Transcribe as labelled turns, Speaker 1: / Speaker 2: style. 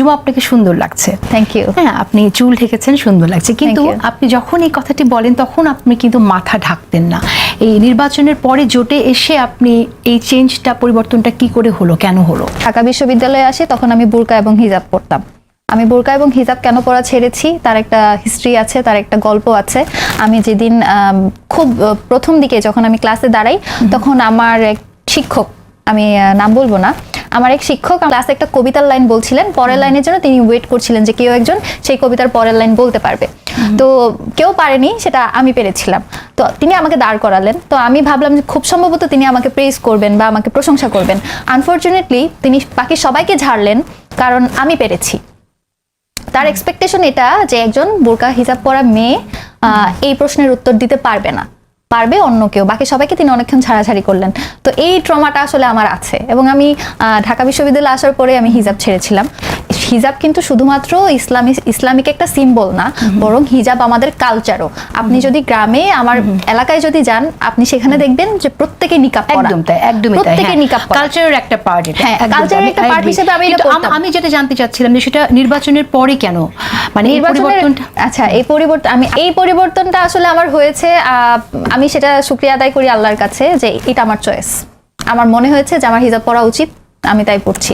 Speaker 1: জুমা আপনাকে সুন্দর লাগছে।
Speaker 2: থ্যাংক ইউ
Speaker 1: হ্যাঁ আপনি চুল ঢেকেছেন সুন্দর লাগছে। কিন্তু আপনি যখন এই কথাটি বলেন তখন আপনি কিন্তু মাথা ঢাকতেন না। এই নির্বাচনের পরে জোটে এসে আপনি এই চেঞ্জটা পরিবর্তনটা কি করে হলো কেন হলো?
Speaker 2: ঢাকা বিশ্ববিদ্যালয়ে আসে তখন আমি বোরকা এবং হিজাব পরতাম। আমি বোরকা এবং হিজাব কেন পরা ছেড়েছি তার একটা হিস্ট্রি আছে তার একটা গল্প আছে। আমি যেদিন খুব প্রথম দিকে যখন আমি ক্লাসে দাঁড়াই তখন আমার এক শিক্ষক আমি নাম বলব না আমার এক শিক্ষক ক্লাসে একটা কবিতার লাইন বলছিলেন পরের লাইনের জন্য তিনি ওয়েট করছিলেন যে কেউ একজন সেই কবিতার পরের লাইন বলতে পারবে। তো কেউ পারেনি সেটা আমি পেরেছিলাম। তো তিনি আমাকে দাঁড় করালেন। তো আমি ভাবলাম যে খুব সম্ভবত তিনি আমাকে প্রেস করবেন বা আমাকে প্রশংসা করবেন। আনফর্চুনেটলি তিনি বাকি সবাইকে ঝাড়লেন কারণ আমি পেরেছি। তার এক্সপেকটেশন এটা যে একজন বোরকা হিসাব পরা মেয়ে এই প্রশ্নের উত্তর দিতে পারবে না। পারবে অন্য কেউ, বাকি সবাইকে তিনি অনেকক্ষণ ছাড়াছাড়ি করলেন। তো এই ট্রমাটা আসলে আমার আছে এবং আমি ঢাকা বিশ্ববিদ্যালয়ে আসার পরে আমি হিজাব ছেড়েছিলাম। হিজাব কিন্তু শুধুমাত্র ইসলামী ইসলামিক একটা সিম্বল না বরং হিজাব আমাদের কালচারও আপনি যদি গ্রামে আমার এলাকায় যদি যান আপনি সেখানে দেখবেন যে প্রত্যেকে নিকাব পরা।
Speaker 1: একদম তাই একদমই তাই
Speaker 2: প্রত্যেকে নিকাব পরা।
Speaker 1: কালচারের একটা পার্ট এটা।
Speaker 2: হ্যাঁ,
Speaker 1: আমি-
Speaker 2: একটা
Speaker 1: agree.
Speaker 2: হিসেবে আমি
Speaker 1: আম- যেটা জানতে চাচ্ছিলাম যে সেটা নির্বাচনের পরে কেন? মানে এই
Speaker 2: নির্বাচনের আচ্ছা এই পরিবর্তন আমি এই পরিবর্তনটা আসলে আমার হয়েছে আহ, আমি সেটা শুক্রিয়া আদায় করি আল্লাহর কাছে যে এটা আমার চয়েস আমার মনে হয়েছে যে আমার হিজাব পরা উচিত আমি তাই পড়ছি।